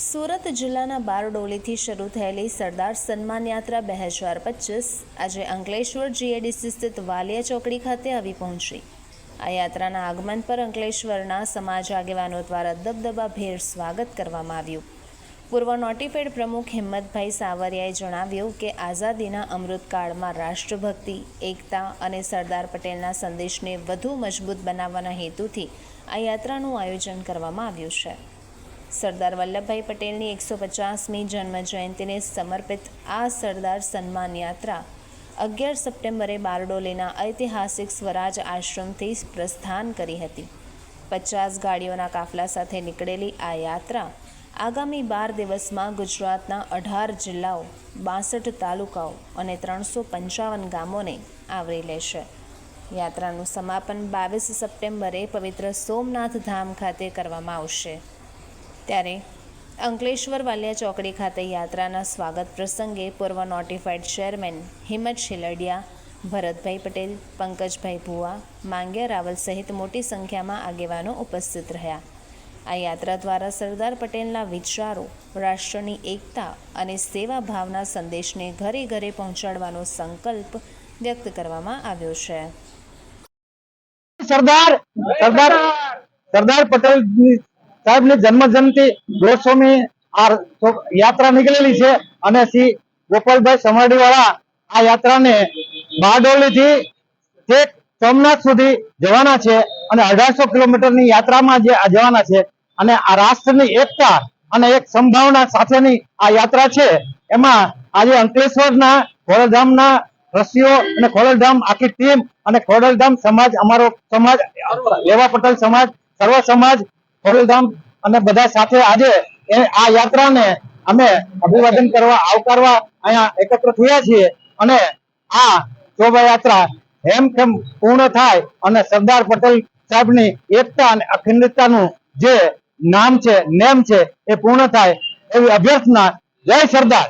સુરત જિલ્લાના બારડોલીથી શરૂ થયેલી સરદાર સન્માન યાત્રા બે હજાર પચીસ આજે અંકલેશ્વર જીએડીસી સ્થિત વાલિયા ચોકડી ખાતે આવી પહોંચી. આ યાત્રાના આગમન પર અંકલેશ્વરના સમાજ આગેવાનો દ્વારા દબદબાભેર સ્વાગત કરવામાં આવ્યું. પૂર્વ નોટિફાઈડ પ્રમુખ હિંમતભાઈ સાવરિયાએ જણાવ્યું કે આઝાદીના અમૃતકાળમાં રાષ્ટ્રભક્તિ, એકતા અને સરદાર પટેલના સંદેશને વધુ મજબૂત બનાવવાના હેતુથી આ યાત્રાનું આયોજન કરવામાં આવ્યું છે. સરદાર વલ્લભભાઈ પટેલની એકસો પચાસમી જન્મ જયંતિને સમર્પિત આ સરદાર સન્માન યાત્રા અગિયાર સપ્ટેમ્બરે બારડોલીના ઐતિહાસિક સ્વરાજ આશ્રમથી પ્રસ્થાન કરી હતી. પચાસ ગાડીઓના કાફલા સાથે નીકળેલી આ યાત્રા આગામી બાર દિવસમાં ગુજરાતના અઢાર જિલ્લાઓ, બાસઠ તાલુકાઓ અને ત્રણસો પંચાવન ગામોને આવરી લેશે. યાત્રાનું સમાપન બાવીસ સપ્ટેમ્બરે પવિત્ર સોમનાથ ધામ ખાતે કરવામાં આવશે. ત્યારે અંકલેશ્વર વાલિયા ચોકડી ખાતે યાત્રાના સ્વાગત પ્રસંગે પૂર્વ નોટિફાઈડ ચેરમેન હિંમત શિલડિયા, ભરતભાઈ પટેલ, પંકજભાઈ ભુવા, માંગ્યા રાવલ સહિત મોટી સંખ્યામાં આગેવાનો ઉપસ્થિત રહ્યા. આ યાત્રા દ્વારા સરદાર પટેલના વિચારો, રાષ્ટ્રની એકતા અને સેવા ભાવના સંદેશને ઘરે ઘરે પહોંચાડવાનો સંકલ્પ વ્યક્ત કરવામાં આવ્યો છે. સરદાર સરદાર સરદાર પટેલ સાહેબ, ની જન્મ જયંતિ દોઢસોમી આ યાત્રા નીકળેલી છે અને શ્રી ગોપાલભાઈ સમાડી વાળા આ યાત્રાને બારડોલી થી સોમનાથ સુધી જવાના છે અને અઢારસો કિલોમીટરની યાત્રામાં જે જવાના છે અને આ રાષ્ટ્રની એકતા અને એક સંભાવના સાથેની આ યાત્રા છે. એમાં આજે અંકલેશ્વરના ખોડલધામના રસીઓ અને ખોડલધામ આખી ટીમ અને ખોડલધામ સમાજ, અમારો સમાજ, લેવા પટેલ સમાજ, સર્વ સમાજ ખોડલધામ અને બધા સાથે આજે આ યાત્રાને અમે અભિવાદન કરવા, આવકારવા અહીંયા એકત્ર થયા છીએ અને આ શોભાયાત્રા હેમખેમ પૂર્ણ થાય અને સરદાર પટેલ સાહેબની એકતા અને અખંડિતતાનું જે નામ છે, નેમ છે, એ પૂર્ણ થાય એવી અભ્યર્થના. જય સરદાર.